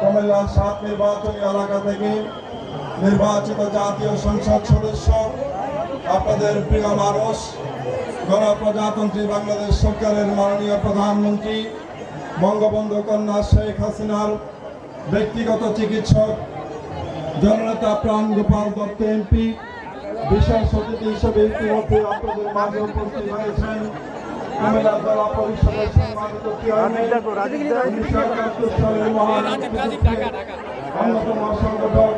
কুমিল্লা সাত নির্বাচনী এলাকা থেকে নির্বাচিত জাতীয় সংসদ সদস্য, আপনাদের প্রিয় মানুষ গণপ্রজাতন্ত্রী বাংলাদেশ সরকারের মাননীয় প্রধানমন্ত্রী, বঙ্গবন্ধু কন্যা শেখ হাসিনার ব্যক্তিগত চিকিৎসক, জননেতা প্রাণ গোপাল দত্ত এমপি, বিশেষ অতিথি হিসেবে ইতিমধ্যে আপনাদের মাঝে উপস্থিত হয়েছেন। কুমিল্লা জেলা পরিষদের সম্মানিত অন্যতম সংগঠক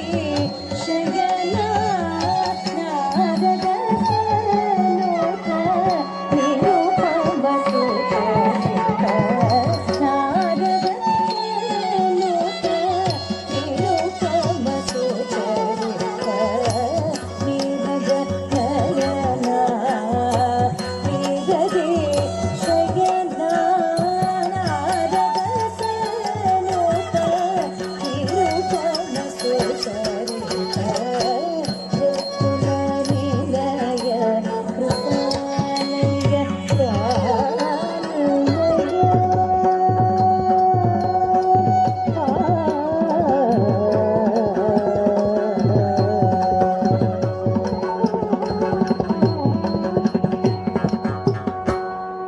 see.